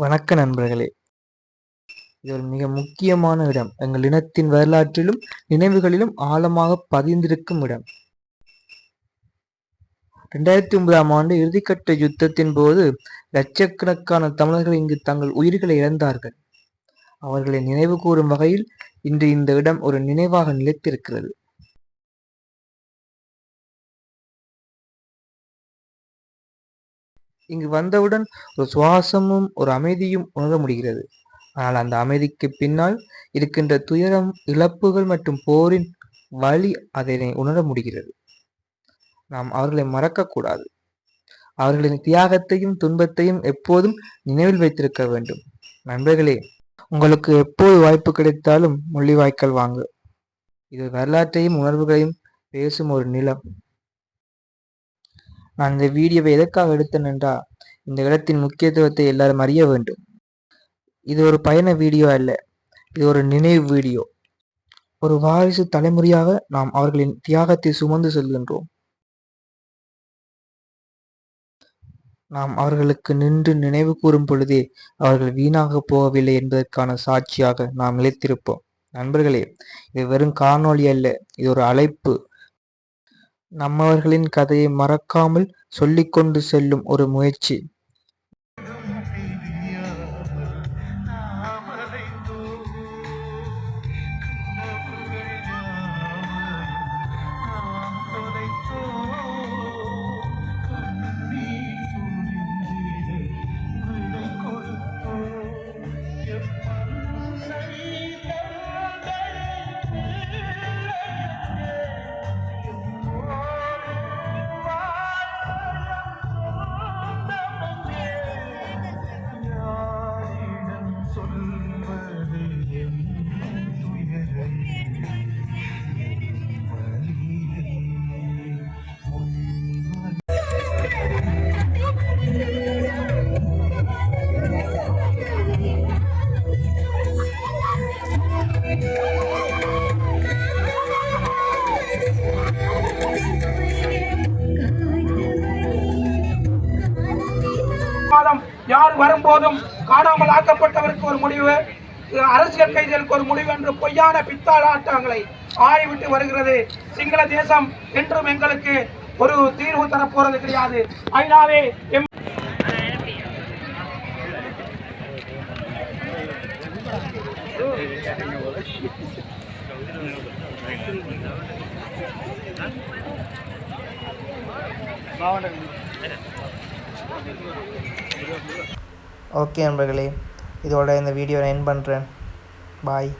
வணக்க நண்பர்களே. இது ஒரு மிக முக்கியமான இடம் எங்கள் இனத்தின் வரலாற்றிலும் நினைவுகளிலும் ஆழமாக பதிந்திருக்கும் இடம். இரண்டாயிரத்தி ஒன்பதாம் ஆண்டு இறுதிக்கட்ட யுத்தத்தின் போது லட்சக்கணக்கான தமிழர்கள் இங்கு தங்கள் உயிர்களை இழந்தார்கள். அவர்களை நினைவு கூறும் வகையில் இன்று இந்த இடம் ஒரு நினைவாக நிலைத்திருக்கிறது. இங்கு வந்தவுடன் ஒரு சுவாசமும் ஒரு அமைதியும் உணர முடிகிறது. ஆனால் அந்த அமைதிக்கு பின்னால் இருக்கின்ற துயரம் இழப்புகள் மற்றும் போரின் வழி அதனை உணர முடிகிறது. நாம் அவர்களை மறக்கக்கூடாது. அவர்களின் தியாகத்தையும் துன்பத்தையும் எப்போதும் நினைவில் வைத்திருக்க வேண்டும். நண்பர்களே உங்களுக்கு எப்போது வாய்ப்பு கிடைத்தாலும் முள்ளிவாய்க்கால் வாங்க. இது வரலாற்றையும் உணர்வுகளையும் பேசும் ஒரு நிலம். நான் இந்த வீடியோவை எதற்காக எடுத்தேன் என்றால் இந்த இடத்தின் முக்கியத்துவத்தை எல்லாரும் அறிய வேண்டும். இது ஒரு பயண வீடியோ அல்ல இது ஒரு நினைவு வீடியோ. ஒரு வாரிசு தலைமுறையாக நாம் அவர்களின் தியாகத்தை சுமந்து செல்கின்றோம். நாம் அவர்களுக்கு நின்று நினைவு கூறும் பொழுதே அவர்கள் வீணாக போகவில்லை என்பதற்கான சாட்சியாக நாம் நிலைத்திருப்போம். நண்பர்களே இது வெறும் காணொளி அல்ல இது ஒரு அழைப்பு. நம்மவர்களின் கதையை மறக்காமல் சொல்லிக்கொண்டு செல்லும் ஒரு முயற்சி. மாதம் யார் வரும்போதும் காணாமல் ஆக்கப்பட்டவருக்கு ஒரு முடிவு அரசியல் கைதிகளுக்கு ஒரு முடிவு என்று பொய்யான பித்தாளாட்டங்களை ஆய்விட்டு வருகிறது. சிங்கள தேசம் என்றும் எங்களுக்கு ஒரு தீர்வு தரப்போறது கிடையாது. ஐநாவே எம் ஓகே நண்பர்களே இதோட இந்த வீடியோ நான் என் பண்ணுறேன் பாய்